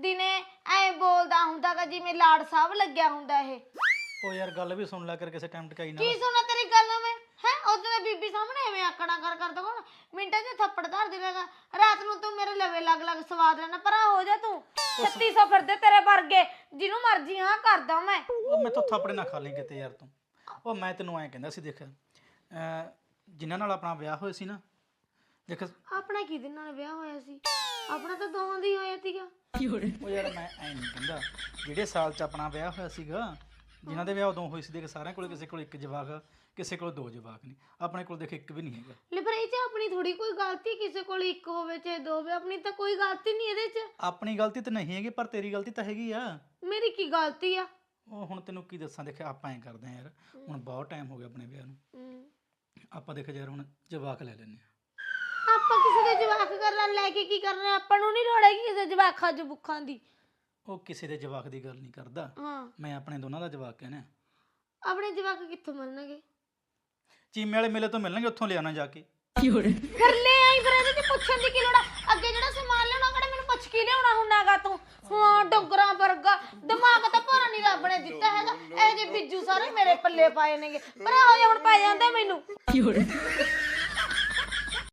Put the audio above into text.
ਦਿਨੇ ਐ ਬੋਲਦਾ ਹੁੰਦਾਗਾ ਜਿਵੇਂ ਲਾੜ ਸਾਹਿਬ ਲੱਗਿਆ ਹੁੰਦਾ ਇਹ। ਉਹ ਯਾਰ ਗੱਲ ਵੀ ਸੁਣ ਲਿਆ ਕਰ ਕਿਸੇ ਟਾਈਮ ਟਕਾਈ ਕੀ ਨਾਲ ਸੁਣਾ ਤੇਰੀ ਗੱਲ ਮੈਂ? ਹੈ? ਉਦੋਂ ਤੇ ਬੀਬੀ ਸਾਹਮਣੇ ਐਵੇਂ ਆਕੜਾ ਕਰ ਕਰਦਾ ਕੋਣ ਮਿੰਟਾਂ 'ਚ ਥੱਪੜ ਧਰ ਦੇਵੇਗਾ। ਰਾਤ ਨੂੰ ਤੂੰ ਮੇਰੇ ਲਵੇ ਲੱਗ ਲੱਗ ਸਵਾਦ ਲੈਣਾ। ਪਰਾਂ ਹੋ ਜਾ ਤੂੰ। 3600 ਫਿਰਦੇ ਤੇਰੇ ਵਰਗੇ। ਜਿਹਨੂੰ ਮਰਜ਼ੀ ਹਾਂ ਕਰਦਾ ਮੈਂ। ਉਹ ਮੈਥੋਂ ਥਾਪੜੇ ਨਾ ਖਾ ਲਈ ਕਿਤੇ ਯਾਰ ਤੂੰ। ਉਹ ਮੈਂ ਤੈਨੂੰ ਐਂ ਕਹਿੰਦਾ ਸੀ ਦੇਖ ਅਹ ਜਿਨ੍ਹਾਂ ਨਾਲ ਆਪਣਾ ਵਿਆਹ ਹੋਇਆ ਸੀ ਨਾ ਦੇਖ ਆਪਣਾ ਕਿਹਦੇ ਨਾਲ ਵਿਆਹ ਹੋਇਆ ਸੀ? ਆਪਣਾ ਤਾਂ ਦੋਵਾਂ ਦਾ ਹੋਇਆ ਸੀਗਾ। ਉਹ ਯਾਰ ਮੈਂ ਐਂ ਨਹੀਂ ਕਹਿੰਦਾ। ਜਿਹੜੇ ਸਾਲ 'ਚ ਆਪਣਾ ਵਿਆਹ ਹੋਇਆ ਸੀਗਾ ਜਿਨ੍ਹਾਂ ਦੇ ਵਿਆਹ ਉਦੋਂ ਹੋਏ ਸੀ ਦੇਖ ਸਾਰਿਆਂ ਕੋਲ ਕਿਸੇ ਕੋਲ ਇੱਕ ਜਵਾਕ ਕਿਸੇ ਕੋਲ ਦੋ ਜਵਾਕ ਨਹੀਂ ਆਪਣੇ ਕੋਲ ਦੇਖ ਇੱਕ ਵੀ ਨਹੀਂ ਹੈਗਾ। ਲੈ ਪਰ ਇਹ 'ਚ ਆਪਣੀ ਥੋੜੀ ਕੋਈ ਗਲਤੀ ਕਿਸੇ ਕੋਲ ਇੱਕ ਹੋਵੇ ਚਾਹੇ ਦੋ ਹੋਵੇ ਆਪਣੀ ਤਾਂ ਕੋਈ ਗਲਤੀ ਨਹੀਂ ਇਹਦੇ 'ਚ। ਆਪਣੀ ਗਲਤੀ ਤਾਂ ਨਹੀਂ ਹੈਗੀ ਪਰ ਤੇਰੀ ਗਲਤੀ ਤਾਂ ਹੈਗੀ ਆ। ਮੇਰੀ ਕੀ ਗਲਤੀ ਆ? ਉਹ ਹੁਣ ਤੈਨੂੰ ਕੀ ਦੱਸਾਂ ਦੇਖ ਆਪਾਂ ਐਂ ਕਰਦੇ ਆ ਯਾਰ। ਹੁਣ ਬਹੁਤ ਟਾਈਮ ਹੋ ਗਿਆ ਆਪਣੇ ਵਿਆਹ ਨੂੰ। ਹਮ। ਆਪਾਂ ਦੇਖ ਯਾਰ ਹੁਣ ਜਵਾਕ ਲੈ ਲੈਨੇ ਆ ਕਰਨ ਲੈ ਕੇ ਕੀ ਕਰਨਾ? ਆਪਾਂ ਨੂੰ ਨਹੀਂ ਲੋੜ ਹੈਗੀ ਕਿਸੇ ਜਵਾਕਾਂ ਚ ਬੁੱਖਾਂ ਦੀ। ਉਹ ਕਿਸੇ ਦੇ ਜਵਾਕ ਦੀ ਗੱਲ ਨਹੀਂ ਕਰਦਾ। ਹਾਂ। ਮੈਂ ਆਪਣੇ ਦੋਨਾਂ ਦਾ ਜਵਾਕ ਕਹਿੰਦਾ ਆਪਣੇ ਜਵਾਕ ਕਿੱਥੋਂ ਮਿਲਣਗੇ? ਚੀਮੇ ਵਾਲੇ ਮੇਲੇ ਤੋਂ ਮਿਲਣਗੇ ਉੱਥੋਂ ਲਿਆਣਾ ਜਾ ਕੇ। ਫਿਰ ਲੈ ਆਈ ਫਿਰ ਇਹਦੇ ਤੇ ਪੁੱਛਣ ਦੀ ਕੀ ਲੋੜ ਆ? ਅੱਗੇ ਜਿਹੜਾ ਸਮਾਨ ਲੈਣਾ ਕਿਹੜਾ ਮੈਨੂੰ ਪੁੱਛ ਕੇ ਲਿਆਉਣਾ ਹੁੰਨਾਗਾ ਤੂੰ? ਹਾਂ ਡੋਗਰਾਂ ਵਰਗਾ। ਦਿਮਾਗ ਤਾਂ ਭਰਾ ਨਹੀਂ ਰੱਬ ਨੇ ਦਿੱਤਾ ਹੈਗਾ। ਇਹ ਜੇ ਬਿੱਜੂ ਸਾਰੇ ਮੇਰੇ ਪੱਲੇ ਪਾਏ ਨੇਗੇ। ਪਰ ਜੇ ਹੁਣ ਪੈ ਜਾਂਦੇ ਮੈਨੂੰ।